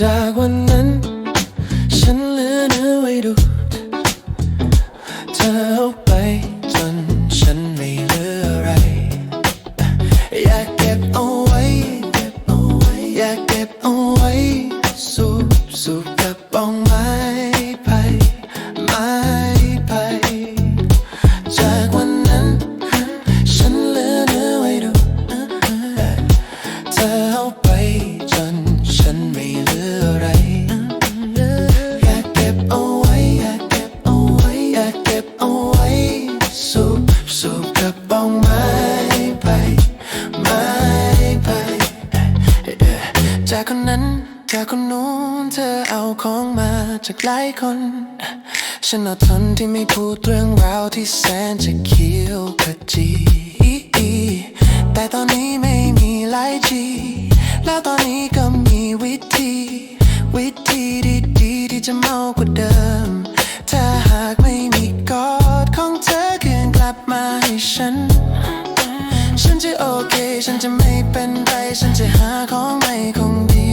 จากวันนั้น จากคนนั้น จากคนนู้นเธอเอาของมาจากหลายคน ฉันอดทนที่ไม่พูดเรื่องราวที่แสนจะเขียวขจีแต่ตอนนี้ไม่มีไลจีแล้วตอนนี้ก็มีวิธี วิธีดีๆที่จะเมากว่าเดิม ฉันจะโอเค ฉันจะไม่เป็นไร ฉันจะหาของใหม่คงดี